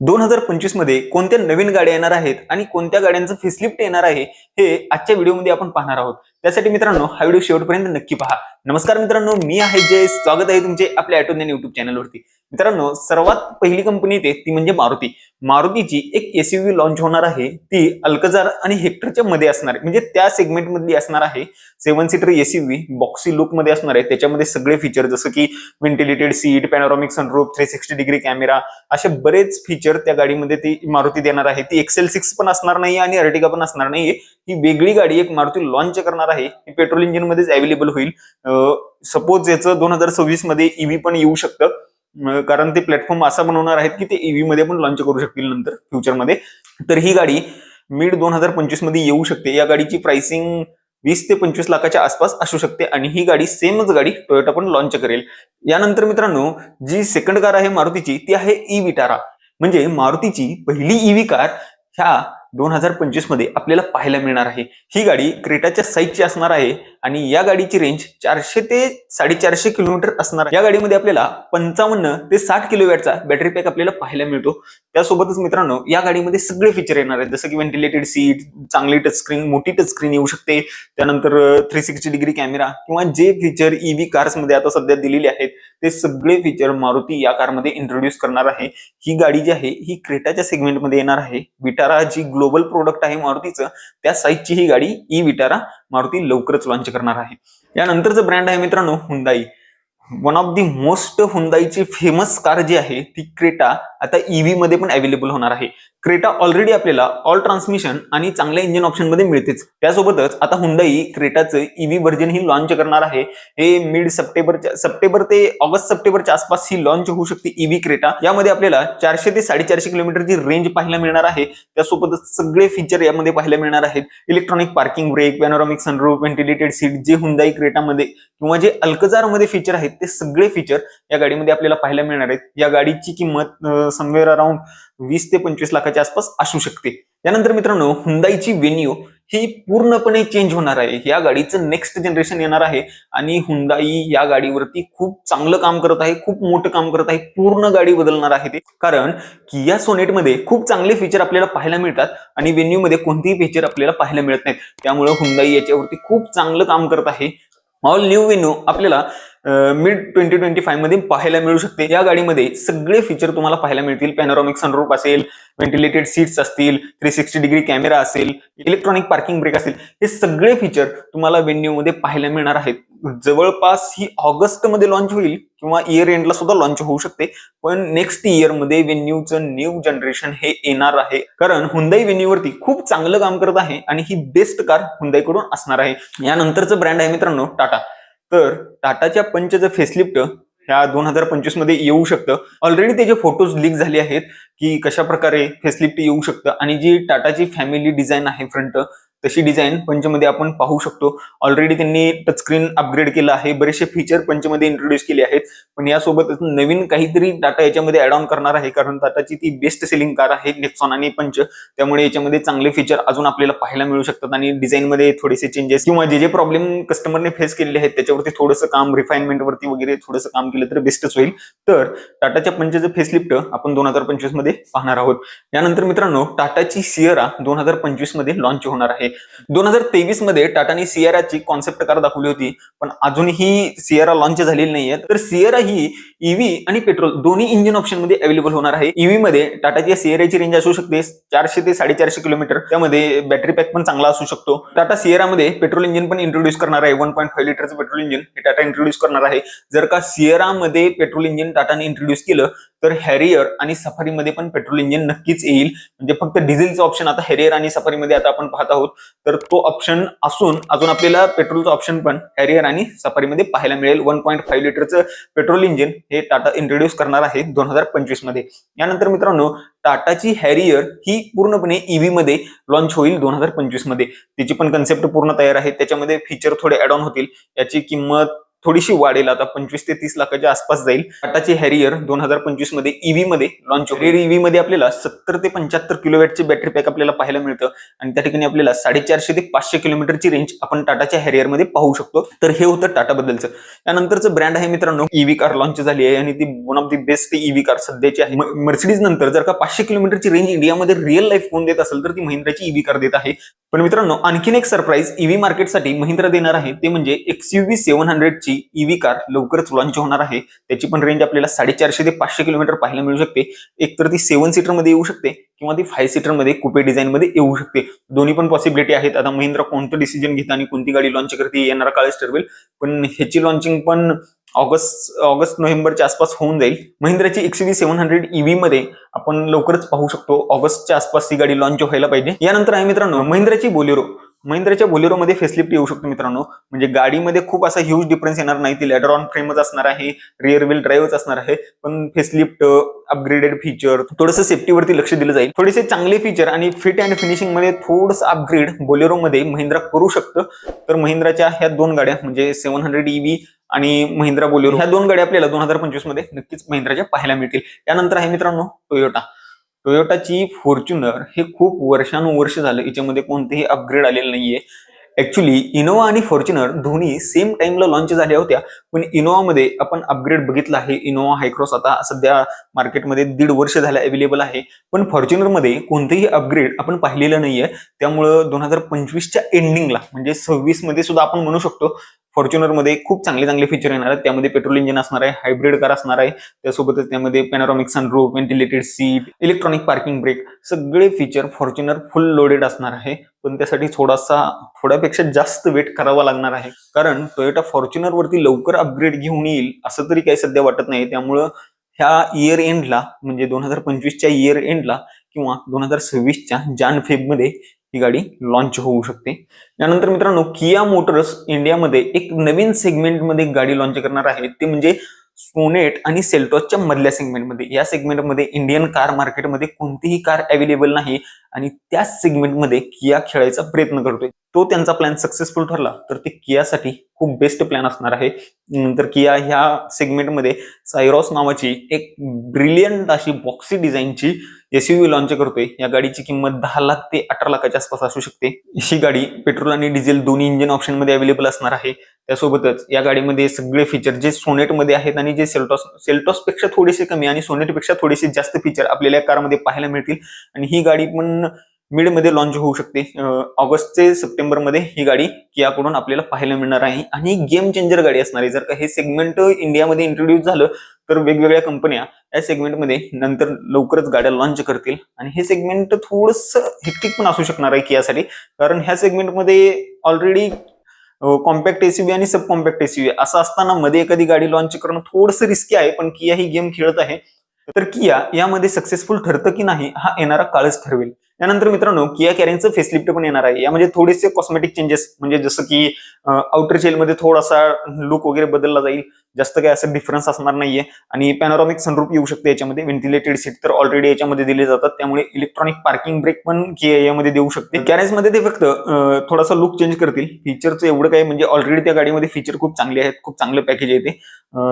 दोन हजार पंचवीसमध्ये कोणत्या नवीन गाड्या येणार आहेत आणि कोणत्या गाड्यांचं फेसलिफ्ट येणार आहे हे आजच्या व्हिडिओमध्ये आपण पाहणार आहोत. त्यासाठी मित्रांनो हा व्हिडिओ शेवटपर्यंत नक्की पहा. नमस्कार मित्रांनो मी आहे जय स्वागत आहे तुमचे आपल्या ॲटोज्ञान युट्यूब चॅनलवरती मित्रांनो सर्वात पहिली कंपनी येते ती म्हणजे मारुती. मारुतीची एक एसयूव्ही लॉन्च होणार आहे. ती अल्कजार आणि हेक्टरच्या मध्ये असणार आहे. म्हणजे त्या सेगमेंट मधली असणार आहे. सेव्हन सीटर एसयूव्ही बॉक्सी लुकमध्ये असणार आहे. त्याच्यामध्ये सगळे फीचर जसं की ventilated seat panoramic sunroof three sixty degree camera असे बरेच फीचर त्या गाडीमध्ये ती मारुती देणार आहे. ती एक्सेल सिक्स पण असणार नाही आणि अर्टिगा पण असणार नाहीये. ही वेगळी गाडी एक मारुती लॉन्च करणार आहे. ही पेट्रोल इंजिन मध्येच अवेलेबल होईल. सपोज याचं दोन हजार सव्वीसमध्ये ईव्ही पण येऊ शकतं. कारण ते प्लॅटफॉर्म असा बनवणार आहेत की ते ईव्ही मध्ये पण लॉन्च करू शकतील नंतर फ्युचरमध्ये तर ही गाडी मिड दोन हजार पंचवीसमध्ये येऊ शकते. या गाडीची प्राइसिंग वीस ते पंचवीस लाखाच्या आसपास असू शकते आणि ही गाडी सेमच गाडी टोयोटा पण लॉन्च करेल. यानंतर मित्रांनो जी सेकंड कार आहे मारुतीची ती आहे ई विटारा म्हणजे मारुतीची पहिली ईव्ही कार ह्या दोन हजार पंचवीसमध्ये आपल्याला पाहायला मिळणार आहे. ही गाडी क्रेटाच्या साईजची असणार आहे आणि या गाडीची रेंज चारशे ते साडेचारशे किलोमीटर असणार आहे. या गाडीमध्ये आपल्याला पंचावन्न ते साठ किलोवॅटचा बॅटरी पॅक आपल्याला पाहायला मिळतो. त्यासोबतच मित्रांनो या गाडीमध्ये सगळे फीचर येणार आहेत. जसं की व्हेंटिलेटेड सीट चांगली टच स्क्रीन मोठी टच स्क्रीन येऊ शकते. त्यानंतर थ्री सिक्स्टी डिग्री कॅमेरा किंवा जे फीचर ईव्ही कार्समध्ये आता सध्या दिलेले आहेत ते सगळे फीचर मारुती या कारमध्ये इंट्रोड्यूस करणार आहे. ही गाडी जी आहे ही क्रेटाच्या सेगमेंटमध्ये येणार आहे. विटारा जी ग्लोबल प्रोडक्ट आहे मारुतीचं त्या साईजची ही गाडी ई विटारा मारुती लवकरच लॉन्च करणार आहे. यानंतरचं ब्रँड आहे मित्रांनो Hyundai one of the most हुंदाईची famous car जी आहे ती क्रेटा आता ईव्ही मध्ये पण अवेलेबल होणार आहे. क्रेटा ऑलरेडी आपल्याला ऑल ट्रान्समिशन आणि चांगल्या इंजिन ऑप्शनमध्ये मिळतेच. त्यासोबतच आता हुंडाई क्रेटाचं ईव्ही व्हर्जन ही लॉन्च करणार आहे. हे मिड सप्टेंबरच्या सप्टेंबर ते ऑगस्ट सप्टेंबरच्या आसपास ही लॉन्च होऊ शकते ईव्ही क्रेटा यामध्ये आपल्याला चारशे ते साडेचारशे किलोमीटरची रेंज पाहायला मिळणार आहे. त्यासोबतच सगळे फीचर यामध्ये पाहायला मिळणार आहेत. Electronic parking brake panoramic sunroof ventilated seat जे हुंदाई क्रेटामध्ये किंवा जे अल्कजारमध्ये फीचर आहेत ते सगळे फीचर या गाडीमध्ये आपल्याला पाहायला मिळणार आहेत. या गाडीची किंमत समवेअर अराउंड वीस ते पंचवीस लाखाच्या आसपास असू शकते. त्यानंतर मित्रांनो हुंदाईची वेन्यू ही पूर्णपणे चेंज होणार आहे. या गाडीचं नेक्स्ट जनरेशन येणार आहे आणि हुंदाई या गाडीवरती खूप चांगलं काम करत आहे खूप मोठं काम करत आहे पूर्ण गाडी बदलणार आहे ते. कारण किया सोनेटमध्ये खूप चांगले फीचर आपल्याला पाहायला मिळतात आणि वेन्यू मध्ये कोणतेही फीचर आपल्याला पाहायला मिळत नाहीत. त्यामुळे हुंदाई याच्यावरती खूप चांगलं काम करत आहे. ऑल न्यू वेन्यू आपल्याला मिड ट्वेंटी ट्वेंटी फाईव्हमध्ये पाहायला मिळू शकते. या गाडीमध्ये सगळे फीचर तुम्हाला पाहायला मिळतील. पॅनोरॉमिक सनरूफ असेल व्हेंटिलेटेड सीट्स असतील थ्री सिक्स्टी डिग्री कॅमेरा असेल इलेक्ट्रॉनिक पार्किंग ब्रेक असेल. हे सगळे फीचर तुम्हाला वेन्यू मध्ये पाहायला मिळणार आहेत. जवळपास ही ऑगस्टमध्ये लॉन्च होईल किंवा इयर एंडला सुद्धा लॉन्च होऊ शकते. पण नेक्स्ट इयरमध्ये वेन्यूचं न्यू जनरेशन हे येणार आहे. कारण हुंदाई वेन्यूवरती खूप चांगलं काम करत आहे आणि ही बेस्ट कार हुंदाईकडून असणार आहे. यानंतरचं ब्रँड आहे मित्रांनो टाटा तर टाटाच्या पंचचं फेसलिफ्ट ह्या दोन हजार पंचवीसमध्ये येऊ शकतं. ऑलरेडी त्याचे फोटोज लीक झाले आहेत की कशा प्रकारे फेसलिफ्ट येऊ शकतं आणि जी टाटाची फॅमिली डिझाईन आहे फ्रंट तशी डिझाईन पंचमध्ये आपण पाहू शकतो. ऑलरेडी त्यांनी टचस्क्रीन अपग्रेड केलं आहे. बरेचसे फीचर पंचमध्ये इंट्रोड्यूस केले आहेत. पण यासोबतच नवीन काहीतरी टाटा याच्यामध्ये ऍड ऑन करणार आहे. कारण टाटाची ती बेस्ट सेलिंग कार आहे नेक्सॉन आणि पंच त्यामुळे याच्यामध्ये चांगले फीचर अजून आपल्याला पाहायला मिळू शकतात. आणि डिझाईनमध्ये थोडेसे चेंजेस किंवा जे जे प्रॉब्लेम कस्टमरने फेस केलेले आहेत त्याच्यावरती थोडंसं काम रिफाईनमेंटवरती वगैरे थोडंसं काम केलं तर बेस्टच होईल. तर टाटाच्या पंचचं फेसलिफ्ट आपण दोन हजार पंचवीसमध्ये पाहणार आहोत. यानंतर मित्रांनो टाटाची सियरा दोन हजार पंचवीसमध्ये लॉन्च होणार आहे. दोन हजार तेवीसमध्ये टाटाने सियराची कॉन्सेप्ट कार दाखवली होती पण अजूनही सियरा लॉन्च झालेली नाहीये. तर सियरा ही ईव्ही आणि पेट्रोल दोन्ही इंजिन ऑप्शनमध्ये अवेलेबल होणार आहे. ईव्ही मध्ये टाटाची सियराची रेंज असू शकते चारशे ते साडेचारशे किलोमीटर त्यामध्ये बॅटरी पॅक पण चांगला असू शकतो. टाटा सियरामध्ये पेट्रोल इंजिन पण इंट्रोड्यूस करणार आहे. वन पॉईंट फाईव्ह लिटरचं पेट्रोल इंजिन हे टाटा इंट्रोड्यूस करणार आहे. जर का सियरामध्ये पेट्रोल इंजिन टाटाने इंट्रोड्यूस केलं तर हॅरियर आणि सफारीमध्ये पण पेट्रोल इंजिन नक्कीच येईल. म्हणजे फक्त डिझेलचं ऑप्शन आता हॅरियर आणि सफारीमध्ये आता आपण पाहत आहोत. तर तो ऑप्शन असून अजून आपल्याला पेट्रोलचं ऑप्शन पण हॅरियर आणि सफारीमध्ये पाहायला मिळेल. वन पॉईंट फाईव्ह लिटरचं पेट्रोल इंजिन हे टाटा इंट्रोड्यूस करणार आहे दोन हजार पंचवीसमध्ये. यानंतर मित्रांनो टाटाची हॅरियर ही पूर्णपणे ईव्ही मध्ये लॉन्च होईल दोन हजार पंचवीसमध्ये. तिची पण कन्सेप्ट पूर्ण तयार आहे. त्याच्यामध्ये फीचर थोडे ऍड ऑन होतील. याची किंमत थोडीशी वाढेल. आता पंचवीस ते तीस लाखाच्या आसपास जाईल. टाटाची हॅरियर दोन हजार पंचवीसमध्ये ईव्ही मध्ये लॉन्च होईल ईव्ही मध्ये आपल्याला सत्तर ते पंच्याहत्तर किलोवॅटची बॅटरी पॅक आपल्याला पाहायला मिळतं. आणि त्या ठिकाणी आपल्याला साडेचारशे ते पाचशे किलोमीटरची रेंज आपण टाटाच्या हॅरियरमध्ये पाहू शकतो. तर हे होतं टाटा बद्दलचं. त्यानंतरचं ब्रँड आहे मित्रांनो ईव्ही कार लॉन्च झाली आहे. आणि ती one of the best EV car सध्याची आहे. मर्सिडीज नंतर जर का पाचशे किलोमीटरची रेंज इंडियामध्ये रिअल लाईफ कोण देत असेल तर ती महिंद्राची ईव्ही कार देत आहे. पण मित्रांनो आणखीन एक सरप्राईज ईव्ही मार्केटसाठी महिंद्रा देणार आहे. ते म्हणजे एक्सयूव्ही सेव्हन हंड्रेडची ईव्ही कार लवकरच लॉन्च होणार आहे. त्याची पण रेंज आपल्याला साडेचारशे ते पाचशे किलोमीटर पाहायला मिळू शकते. एक तर ती सेव्हन सीटरमध्ये येऊ शकते किंवा ती फाय सीटरमध्ये कुपे डिझाईन मध्ये येऊ शकते. दोन्ही पण पॉसिबिलिटी आहेत. आता महिंद्रा कोणतं डिसिजन घेतं आणि कोणती गाडी लॉन्च करते येणारा काळच ठरवेल. पण ह्याची लॉन्चिंग पण ऑगस्ट ऑगस्ट नोव्हेंबरच्या आसपास होऊन जाईल. महिंद्राची एक्सव्ही सेव्हन हंड्रेड ईव्ही मध्ये आपण लवकरच पाहू शकतो. ऑगस्टच्या आसपास ही गाडी लॉन्च व्हायला पाहिजे. यानंतर आहे मित्रांनो महिंद्राची बोलेरो महिंद्राच्या बोलेरोमध्ये फेसलिफ्ट येऊ शकतो मित्रांनो. म्हणजे गाडीमध्ये खूप असा ह्यूज डिफरन्स येणार नाही. ती लॅडर ऑन फ्रेमच असणार आहे रिअर व्हील ड्राईव्हच असणार आहे. पण फेसलिफ्ट अपग्रेडेड फीचर थोडंसं सेफ्टीवरती लक्ष दिलं जाईल. थोडेसे चांगले फीचर आणि फिट अँड फिनिशिंगमध्ये थोडंसं अपग्रेड बोलेरोमध्ये महिंद्रा करू शकतं. तर महिंद्राच्या ह्या दोन गाड्या म्हणजे सेव्हन हंड्रेड ईव्ही आणि महिंद्रा बोलेरो ह्या दोन गाड्या आपल्याला दोन हजार पंचवीसमध्ये नक्कीच महिंद्राच्या पाहायला मिळतील. त्यानंतर आहे मित्रांनो टोयोटा टोयोटाची फॉर्च्युनर हे खूप वर्षानुवर्ष झालं याच्यामध्ये कोणतेही अपग्रेड आलेलं नाहीये. ऍक्च्युली इनोवा आणि फॉर्च्युनर दोन्ही सेम टाइमला लॉन्च झाल्या होत्या. पण इनोवामध्ये आपण अपग्रेड बघितलं आहे. इनोवा हायक्रॉस आता सध्या मार्केटमध्ये दीड वर्ष झालं अवेलेबल आहे. पण फॉर्च्युनरमध्ये कोणतेही अपग्रेड आपण पाहिलेलं नाहीये. त्यामुळं दोन हजार पंचवीसच्या एंडिंगला म्हणजे सव्वीसमध्ये सुद्धा आपण म्हणू शकतो फॉर्च्युनरमध्ये खूप चांगले चांगले फीचर येणार आहेत. त्यामध्ये पेट्रोल इंजिन असणार आहे हायब्रिड कार असणार आहे. त्यासोबतच त्यामध्ये panoramic sunroof ventilated seat electronic parking brake सगळे फीचर फॉर्च्युनर फुल लोडेड असणार आहे. पण त्यासाठी थोडासा थोड्यापेक्षा जास्त वेट करावा लागणार आहे. कारण टोयोटा फॉर्च्युनर वरती लवकर अपग्रेड घेऊन येईल असं तरी काही सध्या वाटत नाही. त्यामुळं ह्या इयर एंडला म्हणजे दोन हजार पंचवीसच्या इयर एंडला किंवा दोन हजार सव्वीसच्या जान फेबमध्ये ही गाडी लॉन्च होऊ शकते. त्यानंतर मित्रांनो किया मोटर्स इंडियामध्ये एक नवीन सेगमेंटमध्ये गाडी लॉन्च करणार आहे. ते म्हणजे सोनेट आणि सेल्टॉसच्या मधल्या सेगमेंटमध्ये या सेगमेंटमध्ये इंडियन कार मार्केटमध्ये कोणतीही कार अवेलेबल नाही आणि त्याच सेगमेंटमध्ये किया खेळायचा प्रयत्न करतोय. तो त्यांचा प्लॅन सक्सेसफुल ठरला तर ते कियासाठी खूप बेस्ट प्लॅन असणार आहे. नंतर किया ह्या सेगमेंटमध्ये सायरॉस नावाची एक ब्रिलियंट अशी बॉक्सी डिझाईनची एसयूव्ही लॉन्च करतोय. या गाडीची किंमत दहा लाख ते अठरा लाखाच्या आसपास असू शकते. ही गाडी पेट्रोल आणि डिझेल दोन्ही इंजिन ऑप्शनमध्ये अवेलेबल असणार आहे. त्यासोबतच या गाडीमध्ये सगळे फीचर जे सोनेटमध्ये आहेत आणि जे सेल्टॉस सेल्टॉसपेक्षा थोडेसे कमी आणि सोनेटपेक्षा थोडेसे जास्त फीचर आपल्याला या कारमध्ये पाहायला मिळतील. आणि ही गाडी पण मिडमध्ये लॉन्च होऊ शकते. ऑगस्ट ते सप्टेंबरमध्ये ही गाडी कियाकडून आपल्याला पाहायला मिळणार आहे. आणि गेम चेंजर गाडी असणार आहे. जर का हे सेगमेंट इंडियामध्ये इंट्रोड्यूस झालं तर वेगवेगळ्या कंपन्या या सेगमेंटमध्ये नंतर लवकरच गाड्या लॉन्च करतील. आणि हे सेगमेंट थोडस हेक्टिक पण असू शकणार आहे कियासाठी. कारण ह्या सेगमेंटमध्ये ऑलरेडी कॉम्पॅक्ट एसयूव्ही आणि सब कॉम्पॅक्ट एसयूव्ही असं असताना मध्ये एखादी गाडी लॉन्च करणं थोडंसं रिस्की आहे पण किया ही गेम खेळत आहे. तर किया यामध्ये सक्सेसफुल ठरतं की नाही हा येणारा काळच ठरवेल. त्यानंतर मित्रांनो किया कॅरेनचं फेसलिफ्ट पण येणार आहे. यामध्ये थोडेसे कॉस्मेटिक चेंजेस म्हणजे जसं की आउटरमध्ये थोडासा लुक वगैरे बदलला जाईल. जास्त काही असं डिफरन्स असणार नाहीये. आणि पॅनोरॉमिक सनरूप येऊ शकते याच्यामध्ये. व्हेंटिलेटेड सीट तर ऑलरेडी याच्यामध्ये दिले जातात. त्यामुळे इलेक्ट्रॉनिक पार्किंग ब्रेक पण किया यामध्ये देऊ शकते. कॅरेजमध्ये ते फक्त थोडासा लुक चेंज करतील. फीचरचं एवढं काही म्हणजे ऑलरेडी त्या गाडीमध्ये फीचर खूप चांगले आहेत. खूप चांगलं पॅकेज आहे ते.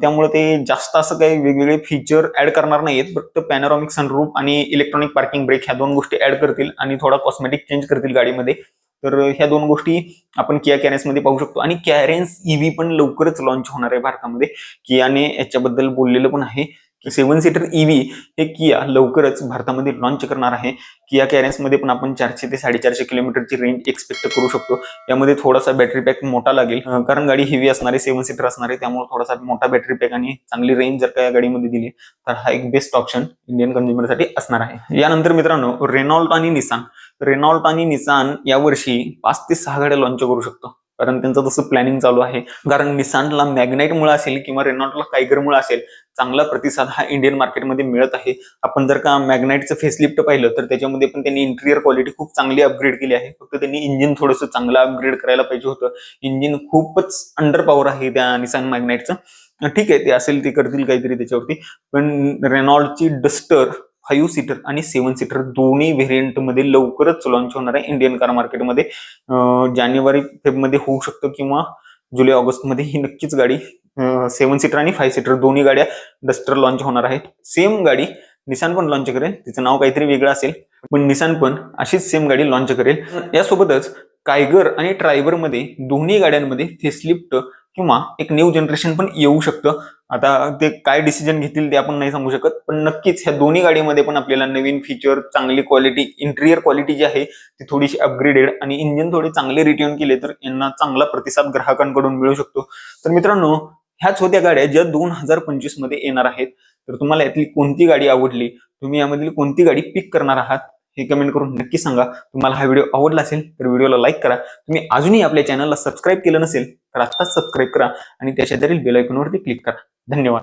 त्यामुळे ते जास्त असं काही वेगवेगळे फीचर ऍड करणार नाहीत फक्त पॅनोरॉमिक सनरूप आणि इलेक्ट्रॉनिक पार्किंग ब्रेक ह्या दोन गोष्टी ऍड करतील आणि थोडा कॉस्मेटिक चेंज करतील गाडीमध्ये. तर ह्या दोन गोष्टी आपण किया कॅरेन्समध्ये पाहू शकतो. आणि कॅरेन्स ईव्ही पण लवकरच लॉन्च होणार आहे भारतामध्ये. कियाने याच्याबद्दल बोललेलं पण आहे. सेवन सीटर ईव्ही हे किया लवकरच भारतामध्ये लॉन्च करणार आहे. किया कॅरेन्समध्ये पण आपण चारशे ते साडेचारशे किलोमीटरची रेंज एक्सपेक्ट करू शकतो. यामध्ये थोडासा बॅटरी पॅक मोठा लागेल कारण गाडी हेवी असणारे सेवन सीटर असणारे त्यामुळे थोडासा मोठा बॅटरी पॅक आणि चांगली रेंज जर का या गाडीमध्ये दिली तर हा एक बेस्ट ऑप्शन इंडियन कन्झ्युमरसाठी असणार आहे. यानंतर मित्रांनो रेनॉल्ट आणि निसान रेनॉल्ट आणि निसान यावर्षी पाच ते सहा गाड्या लॉन्च करू शकतो. कारण त्यांचं तसं प्लॅनिंग चालू आहे. कारण निसानला मॅग्नाईटमुळे असेल किंवा रेनॉल्टला कायगरमुळे असेल चांगला प्रतिसाद हा इंडियन मार्केटमध्ये मिळत आहे. आपण जर का मॅग्नाईटचं फेसलिफ्ट पाहिलं तर त्याच्यामध्ये पण त्यांनी इंटिरियर क्वालिटी खूप चांगली अपग्रेड केली आहे. फक्त त्यांनी इंजिन थोडंसं चांगलं अपग्रेड करायला पाहिजे होतं. इंजिन खूपच अंडर पॉवर आहे त्या निसान मॅग्नाईटचं ठीक आहे ते असेल ते करतील काहीतरी त्याच्यावरती. पण रेनॉल्डची डस्टर फाईव्ह सीटर आणि सेव्हन सीटर दोन्ही व्हेरियंटमध्ये लवकरच लॉन्च होणार आहे इंडियन कार मार्केटमध्ये जानेवारी फेबमध्ये होऊ शकतं किंवा जुलै ऑगस्टमध्ये ही नक्कीच गाडी सेव्हन सीटर आणि फाईव्ह सीटर दोन्ही गाड्या डस्टर लॉन्च होणार आहेत. सेम गाडी निसान पण लॉन्च करेल. तिचं नाव काहीतरी वेगळं असेल. पण निसान पण अशीच सेम गाडी लॉन्च करेल. यासोबतच कायगर आणि ट्रायबरमध्ये दोन्ही गाड्यांमध्ये फेसलिफ्ट किंवा एक न्यू जनरेशन पण येऊ शकतं. आता ते काय डिसिजन घेतील ते आपण नाही सांगू शकत पण नक्कीच ह्या दोन्ही गाडीमध्ये पण आपल्याला नवीन फीचर चांगली क्वालिटी इंटेरियर क्वालिटी जी आहे ती थोडीशी अपग्रेडेड आणि इंजिन थोडे चांगले रिटर्न केले तर यांना चांगला प्रतिसाद ग्राहकांकडून मिळू शकतो. तर मित्रांनो ह्याच होत्या गाड्या ज्या दोन हजार पंचवीसमध्ये येणार आहेत. तर तुम्हाला यातली कोणती गाडी आवडली? तुम्ही यामधली कोणती गाडी पिक करणार आहात? हे कमेंट करून नक्की सांगा. तुम्हाला हा व्हिडिओ आवडला असेल तर व्हिडिओला लाईक करा. तुम्ही अजूनही आपल्या चॅनलला सबस्क्राईब केलं नसेल तर आत्ताच सबस्क्राईब करा आणि त्याच्या शेजारील बेल आयकॉनवरती क्लिक करा. धन्यवाद.